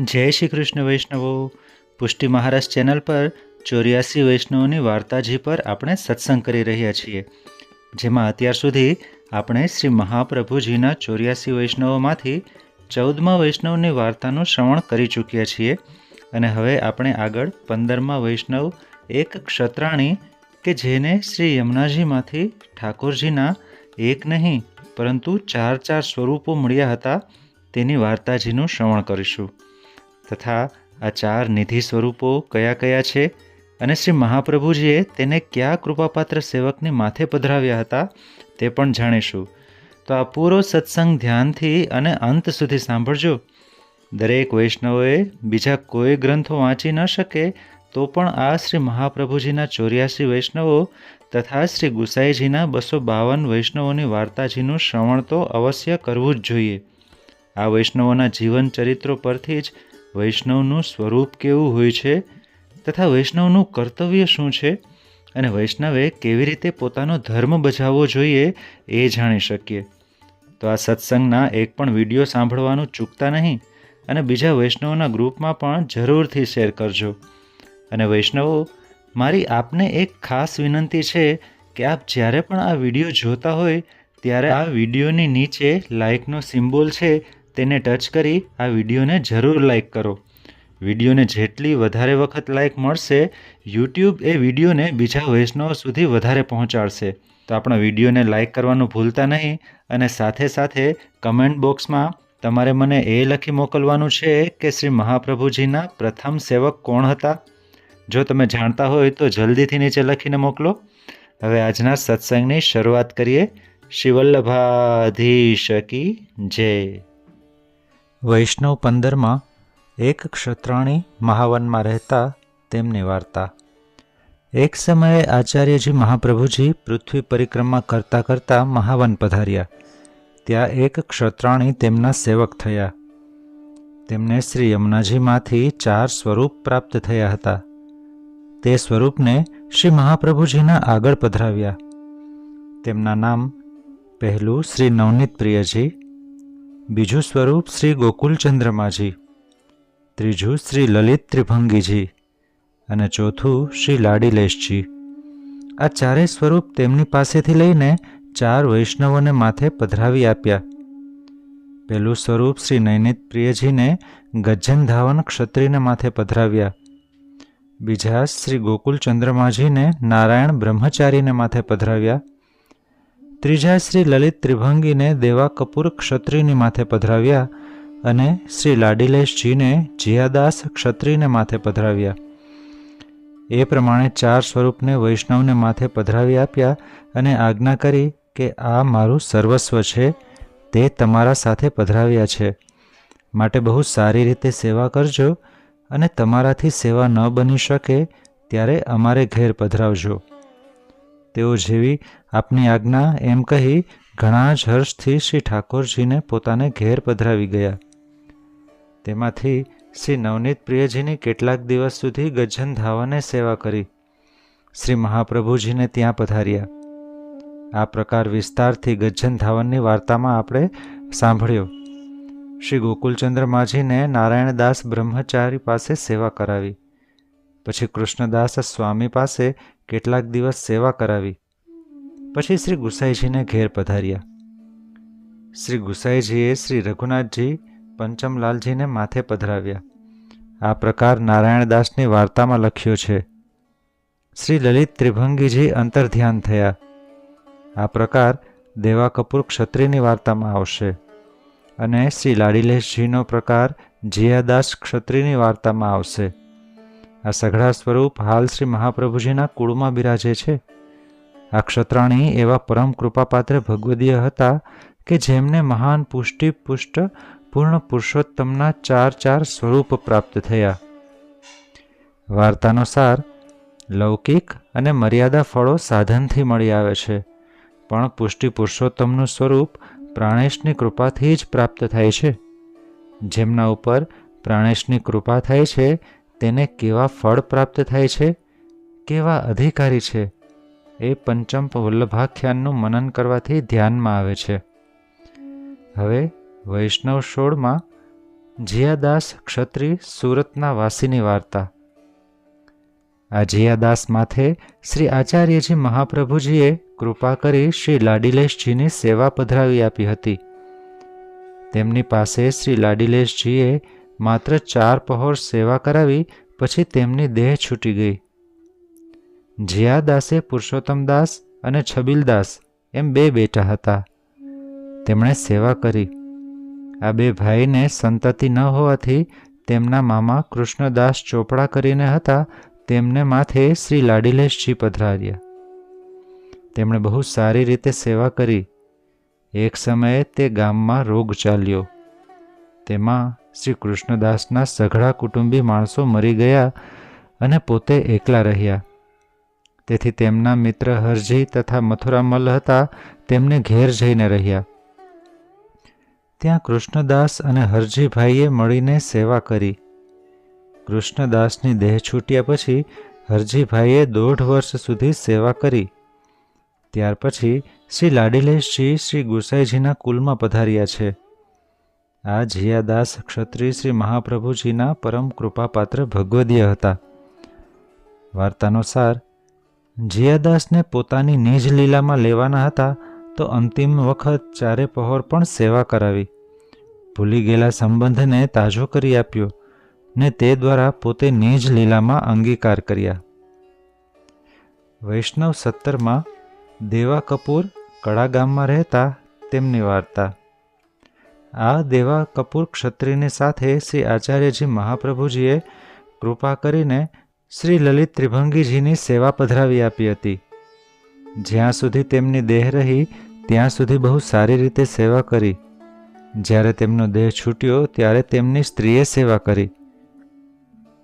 જય શ્રી કૃષ્ણ વૈષ્ણવો. પુષ્ટિ મહારાજ ચેનલ પર ચોર્યાસી વૈષ્ણવોની વાર્તાજી પર આપણે સત્સંગ કરી રહ્યા છીએ. જેમાં અત્યાર સુધી આપણે શ્રી મહાપ્રભુજીના ચોર્યાસી વૈષ્ણવોમાંથી ચૌદમા વૈષ્ણવની વાર્તાનું શ્રવણ કરી ચૂક્યા છીએ. અને હવે આપણે આગળ પંદરમા વૈષ્ણવ એક ક્ષત્રાણી કે જેને શ્રી યમુનાજીમાંથી ઠાકોરજીના એક નહીં, પરંતુ ચાર ચાર સ્વરૂપો મળ્યા હતા, તેની વાર્તાજીનું શ્રવણ કરીશું. તથા આ ચાર નિધિ સ્વરૂપો કયા કયા છે? અને શ્રી મહાપ્રભુજીએ તેને કયા કૃપાપાત્ર સેવકની માથે પધરાવ્યા હતા તે પણ જાણીશું. તો આ પૂરો સત્સંગ ધ્યાનથી અને અંત સુધી સાંભળજો. દરેક વૈષ્ણવોએ બીજા કોઈ ગ્રંથો વાંચી ન શકે, તો પણ આ શ્રી મહાપ્રભુજીના ચોર્યાસી વૈષ્ણવો તથા શ્રી ગુસાઈજીના બસો બાવન વૈષ્ણવોની વાર્તાજીનું શ્રવણ તો અવશ્ય કરવું જ જોઈએ. આ વૈષ્ણવોના જીવન ચરિત્રો પરથી જ વૈષ્ણવનું સ્વરૂપ કેવું હોય છે તથા વૈષ્ણવનું કર્તવ્ય શું છે અને વૈષ્ણવે કેવી રીતે પોતાનો ધર્મ બજાવવો જોઈએ એ જાણી શકીએ. તો આ સત્સંગના એક પણ વીડિયો સાંભળવાનું ચૂકતા નહીં અને બીજા વૈષ્ણવોના ગ્રુપમાં પણ જરૂરથી શેર કરજો. અને વૈષ્ણવો, મારી આપને એક ખાસ વિનંતી છે કે આપ જ્યારે પણ આ વીડિયો જોતા હોય ત્યારે આ વિડીયોની નીચે લાઇકનો સિમ્બોલ છે તેને ટચ કરી આ વિડીયોને જરૂર લાઇક કરો. વિડીયોને જેટલી વધારે વખત લાઇક મળશે, યુટ્યુબ એ વિડીયોને બીજા વૈષ્ણવ સુધી વધારે પહોંચાડશે. તો આપણા વિડીયોને લાઇક કરવાનું ભૂલતા નહીં અને સાથે સાથે કમેન્ટ બોક્સમાં તમારે મને એ લખી મોકલવાનું છે કે શ્રી મહાપ્રભુજીના પ્રથમ સેવક કોણ હતા? જો તમે જાણતા હોય તો જલ્દીથી નીચે લખીને મોકલો. હવે આજના સત્સંગની શરૂઆત કરીએ. શિવલ્લભાધીશ કી જય. વૈષ્ણવ પંદરમાં એક ક્ષત્રાણી મહાવનમાં રહેતા તેમની વાર્તા. એક સમયે આચાર્યજી મહાપ્રભુજી પૃથ્વી પરિક્રમા કરતા કરતા મહાવન પધાર્યા. ત્યાં એક ક્ષત્રાણી તેમના સેવક થયા. તેમને શ્રી યમુનાજીમાંથી ચાર સ્વરૂપ પ્રાપ્ત થયા હતા. તે સ્વરૂપને શ્રી મહાપ્રભુજીના આગળ પધરાવ્યા. તેમના નામ પહેલું શ્રી નવનીત પ્રિયજી બીજું સ્વરૂપ શ્રી ગોકુલચંદ્રમાજી, ત્રીજું શ્રી લલિત ત્રિભંગીજી અને ચોથું શ્રી લાડીલેશજી. આ ચારેય સ્વરૂપ તેમની પાસેથી લઈને ચાર વૈષ્ણવોને માથે પધરાવી આપ્યા. પહેલું સ્વરૂપ શ્રી નૈનિત પ્રિયજીને ગજ્જન ધાવન ક્ષત્રિયને માથે પધરાવ્યા. બીજા શ્રી ગોકુલ ચંદ્રમાજીને નારાયણ બ્રહ્મચારીને માથે પધરાવ્યા. ત્રીજા શ્રી લલિત ત્રિભંગીને દેવા કપૂર ક્ષત્રિયની માથે પધરાવ્યા અને શ્રી લાડીલેશજીને જીયાદાસ ક્ષત્રિયને માથે પધરાવ્યા. એ પ્રમાણે ચાર સ્વરૂપને વૈષ્ણવને માથે પધરાવી આપ્યા અને આજ્ઞા કરી કે આ મારું સર્વસ્વ છે, તે તમારા સાથે પધરાવ્યા છે. માટે બહુ સારી રીતે સેવા કરજો અને તમારાથી સેવા ન બની શકે, ત્યારે અમારે ઘેર પધરાવજો. તેઓ જેવી આપની આજ્ઞા એમ કહી ઘણા જ હર્ષથી શ્રી ઠાકોરજીને પોતાને ઘેર પધરાવી ગયા. તેમાંથી શ્રી નવનીત પ્રિયજીની કેટલાક દિવસ સુધી ગજન ધાવાને સેવા કરી. શ્રી મહાપ્રભુજીને ત્યાં પધાર્યા. આ પ્રકાર વિસ્તારથી ગજ્જન ધાવનની વાર્તામાં આપણે સાંભળ્યો. શ્રી ગોકુલચંદ્ર માજીને નારાયણદાસ બ્રહ્મચારી પાસે સેવા કરાવી. પછી કૃષ્ણદાસ સ્વામી પાસે કેટલાક દિવસ સેવા કરાવી. પછી શ્રી ગુસાઈજીને ઘેર પધાર્યા. શ્રી ગુસાઈજીએ શ્રી રઘુનાથજી પંચમલાલજીને માથે પધરાવ્યા. આ પ્રકાર નારાયણદાસની વાર્તામાં લખ્યો છે. શ્રી લલિત ત્રિભંગીજી અંતર્ધ્યાન થયા. આ પ્રકાર દેવા કપૂર ક્ષત્રિયની વાર્તામાં આવશે. અને શ્રી લાડીલેશજીનો પ્રકાર જીયાદાસ ક્ષત્રિયની વાર્તામાં આવશે. આ સઘળા સ્વરૂપ હાલ શ્રી મહાપ્રભુજીના કુળમાં બિરાજે છે. આ ક્ષત્રાણી એવા પરમ કૃપાપાત્ર ભગવદીય હતા કે જેમને મહાન પુષ્ટિ પુષ્ટ પૂર્ણ પુરુષોત્તમના ચાર ચાર સ્વરૂપ પ્રાપ્ત થયા. વાર્તાનો સાર લૌકિક અને મર્યાદા ફળો સાધનથી મળી આવે છે, પણ પુષ્ટિ પુરુષોત્તમનું સ્વરૂપ પ્રાણેશની કૃપાથી જ પ્રાપ્ત થાય છે. જેમના ઉપર પ્રાણેશની કૃપા થાય છે, તેને કેવા ફળ પ્રાપ્ત થાય છે, કેવા અધિકારી છે એ પંચમ વલ્લભાખ્યાનનું મનન કરવાથી ધ્યાનમાં આવે છે. હવે વૈષ્ણવ સોળમાં જીયાદાસ ક્ષત્રિય સુરતના વાસીની વાર્તા. આ જીયાદાસ માથે શ્રી આચાર્યજી મહાપ્રભુજીએ કૃપા કરી શ્રી લાડીલેશજીની સેવા પધરાવી આપી હતી. તેમની પાસે શ્રી લાડીલેશજીએ માત્ર ચાર પહોર સેવા કરાવી, પછી તેમની દેહ છૂટી ગઈ. જીયાદાસે પુરુષોત્તમદાસ અને છબીલદાસ એમ બે બેટા હતા. તેમણે સેવા કરી. આ બે ભાઈને સંતતિ ન હોવાથી તેમના મામા કૃષ્ણદાસ ચોપડા કરીને હતા, તેમને માથે શ્રી લાડીલેશજી પધરાવ્યા. તેમણે બહુ સારી રીતે સેવા કરી. એક સમયે તે ગામમાં રોગ ચાલ્યો. તેમાં શ્રી કૃષ્ણદાસના સઘળા કુટુંબી માણસો મરી ગયા અને પોતે એકલા રહ્યા. તેથી તેમના મિત્ર હરજી તથા મથુરામલ હતા, તેમને ઘેર જઈને રહ્યા. ત્યાં કૃષ્ણદાસ અને હરજીભાઈએ મળીને સેવા કરી. કૃષ્ણદાસની દેહ છૂટ્યા પછી હરજીભાઈએ દોઢ વર્ષ સુધી સેવા કરી. ત્યાર પછી શ્રી લાડીલેશજી શ્રી ગુસાઈજીના કુલમાં પધાર્યા છે. આ જીયાદાસ ક્ષત્રિય શ્રી મહાપ્રભુજીના પરમ કૃપાપાત્ર ભગવદીય હતા. વાર્તાનો સાર જીયાદાસને પોતાની નિજ લીલામાં લેવાના હતા, તો અંતિમ વખત ચારે પહોર પણ સેવા કરાવી. ભૂલી ગયેલા સંબંધને તાજો કરી આપ્યો ને તે દ્વારા પોતે નિજ લીલામાં અંગીકાર કર્યા. વૈષ્ણવ સત્તરમાં દેવા કપૂર કડા ગામમાં રહેતા તેમની વાર્તા. આ દેવા કપૂર ક્ષત્રિયની સાથે શ્રી આચાર્યજી મહાપ્રભુજીએ કૃપા કરીને શ્રી લલિત ત્રિભંગીજીની સેવા પધરાવી આપી હતી. જ્યાં સુધી તેમની દેહ રહી, ત્યાં સુધી બહુ સારી રીતે સેવા કરી. જ્યારે તેમનો દેહ છૂટ્યો, ત્યારે તેમની સ્ત્રીએ સેવા કરી.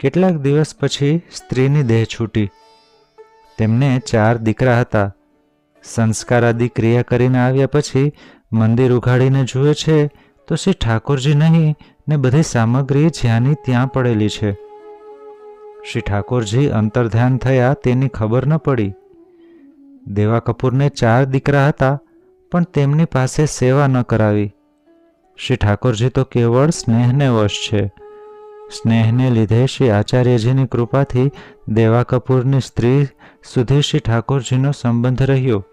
કેટલાક દિવસ પછી સ્ત્રીની દેહ છૂટી. તેમને ચાર દીકરા હતા. સંસ્કાર આદિ ક્રિયા કરીને આવ્યા પછી મંદિર ઉઘાડીને જુએ છે, તો શ્રી ઠાકોરજી નહીં ને બધી સામગ્રી જ્યાંની ત્યાં પડેલી છે. શ્રી ઠાકોરજી અંતર્ધ્યાન થયા તેની ખબર ન પડી. દેવા કપૂરને ચાર દીકરા હતા, પણ તેમની પાસે સેવા ન કરાવી. શ્રી ઠાકોરજી તો કેવળ સ્નેહને વશ છે. સ્નેહને લીધે શ્રી આચાર્યજીની કૃપાથી દેવા કપૂરની સ્ત્રી સુધી શ્રી ઠાકોરજીનો સંબંધ રહ્યો.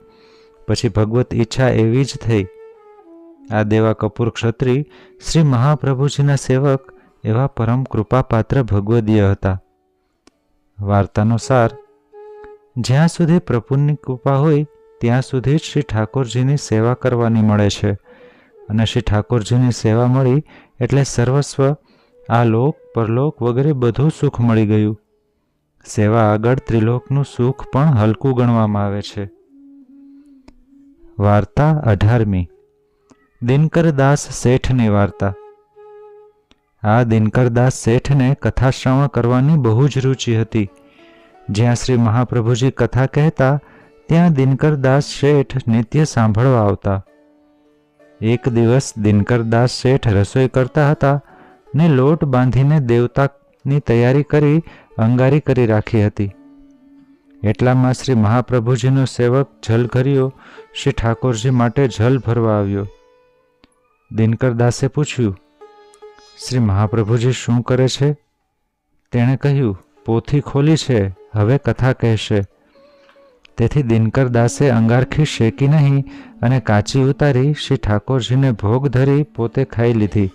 પછી ભગવત ઈચ્છા એવી જ થઈ. આ દેવા કપૂર ક્ષત્રિય શ્રી મહાપ્રભુજીના સેવક એવા પરમ કૃપાપાત્ર ભગવદીય હતા. વાર્તાનો સાર જ્યાં સુધી પ્રભુની કૃપા હોય, ત્યાં સુધી જ શ્રી ઠાકોરજીની સેવા કરવાની મળે છે. અને શ્રી ઠાકોરજીની સેવા મળી એટલે સર્વસ્વ આ લોક પરલોક વગેરે બધું સુખ મળી ગયું. સેવા આગળ ત્રિલોકનું સુખ પણ હલકું ગણવામાં આવે છે. વાર્તા અઢારમી. દિનકર દાસ શેઠની વાર્તા. આ દિનકરદાસ શેઠને કથા શ્રવણ કરવાની બહુ જ રુચિ હતી. જ્યાં શ્રી મહાપ્રભુજી કથા કહેતા, ત્યાં દિનકરદાસ શેઠ નિત્ય સાંભળવા આવતા. એક દિવસ દિનકરદાસ શેઠ રસોઈ કરતા હતા ને લોટ બાંધીને દેવતાની તૈયારી કરી અંગારી કરી રાખી હતી. એટલામાં શ્રી મહાપ્રભુજીનો સેવક જલઘરિયો શ્રી ઠાકોરજી માટે જલ ભરવા આવ્યો. દિનકરદાસે પૂછ્યું શ્રી મહાપ્રભુજી શું કરે છે? તેણે કહ્યું, પોથી ખોલી છે, હવે કથા કહેશે. તેથી દિનકર દાસે અંગારખી શેકી નહીં અને કાચી ઉતારી શ્રી ઠાકોરજીને ભોગ ધરી પોતે ખાઈ લીધી.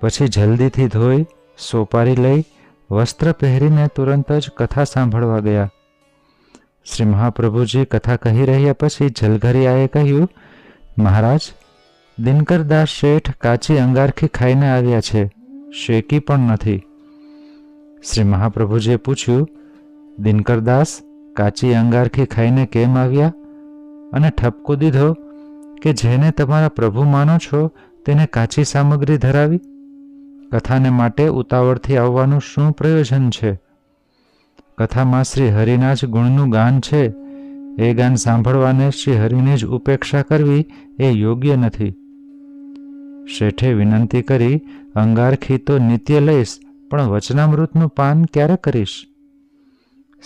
પછી જલ્દીથી ધોઈ, સોપારી લઈ, વસ્ત્ર પહેરીને તુરંત જ કથા સાંભળવા ગયા. શ્રી મહાપ્રભુજી કથા કહી રહ્યા પછી જલઘરિયાએ કહ્યું, મહારાજ દિનકરદાસ શેઠ કાચી અંગારખી ખાઈને આવ્યા છે. શેકી પણ નથી. શ્રી મહાપ્રભુજીએ પૂછ્યું દિનકરદાસ કાચી અંગારખી ખાઈને કેમ આવ્યા? અને ઠપકો દીધો કે જેને તમારા પ્રભુ માનો છો તેને કાચી સામગ્રી ધરાવી? કથાને માટે ઉતાવળથી આવવાનું શું પ્રયોજન છે? કથામાં શ્રી હરિના જ ગુણનું ગાન છે. એ ગાન સાંભળવાને શ્રી હરિની જ ઉપેક્ષા કરવી એ યોગ્ય નથી. શેઠે વિનંતી કરી, અંગારખી તો નિત્ય લઈશ, પણ વચનામૃતનું પાન ક્યારે કરીશ?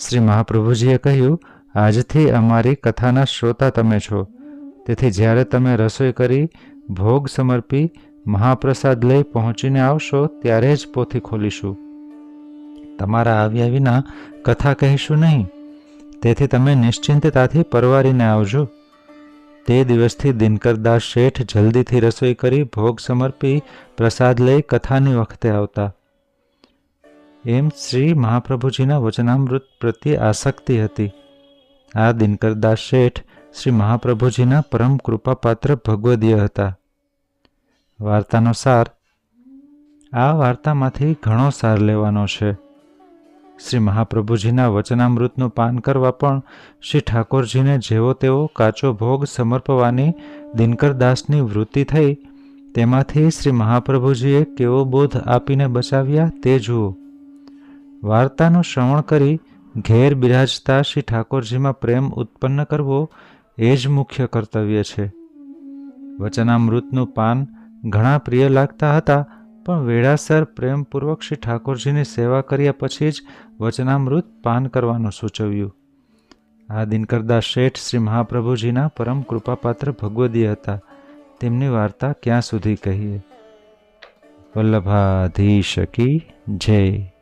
શ્રી મહાપ્રભુજીએ કહ્યું, આજથી અમારી કથાના શ્રોતા તમે છો. તેથી જ્યારે તમે રસોઈ કરી, ભોગ સમર્પી, મહાપ્રસાદ લઈ પહોંચીને આવશો, ત્યારે જ પોથી ખોલીશું. તમારા આવ્યા વિના કથા કહીશું નહીં. તેથી તમે નિશ્ચિંતતાથી પરવારીને આવજો. તે દિવસથી દિનકરદાસ શેઠ જલ્દીથી રસોઈ કરી ભોગ સમર્પી પ્રસાદ લઈ કથાની વખતે આવતા. એમ શ્રી મહાપ્રભુજીના વચનામૃત પ્રત્યે આસક્તિ હતી. આ દિનકરદાસ શેઠ શ્રી મહાપ્રભુજીના પરમ કૃપાપાત્ર ભગવદીય હતા. વાર્તાનો સાર આ વાર્તામાંથી ઘણો સાર લેવાનો છે. શ્રી મહાપ્રભુજીના વચનામૃતનું પાન કરવા પણ શ્રી ઠાકોરજીને જેવો તેવો કાચો ભોગ સમર્પવાની દિનકરદાસની વૃત્તિ થઈ, તેમાંથી શ્રી મહાપ્રભુજીએ કેવો બોધ આપીને બચાવ્યા તે જુઓ. વાર્તાનું શ્રવણ કરી ઘેર બિરાજતા શ્રી ઠાકોરજીમાં પ્રેમ ઉત્પન્ન કરવો એ જ મુખ્ય કર્તવ્ય છે. વચનામૃતનું પાન ઘણા પ્રિય લાગતા હતા પણ વેળાસર પ્રેમપૂર્વક શ્રી ઠાકોરજીની સેવા કર્યા પછી જ વચનામૃત પાન કરવાનું સૂચવ્યું. આ દિનકરદાસ શેઠ શ્રી મહાપ્રભુજીના પરમ કૃપાપાત્ર ભગવદીય હતા. તેમની વાર્તા ક્યાં સુધી કહીએ? વલ્લભાધીશ શકી જય.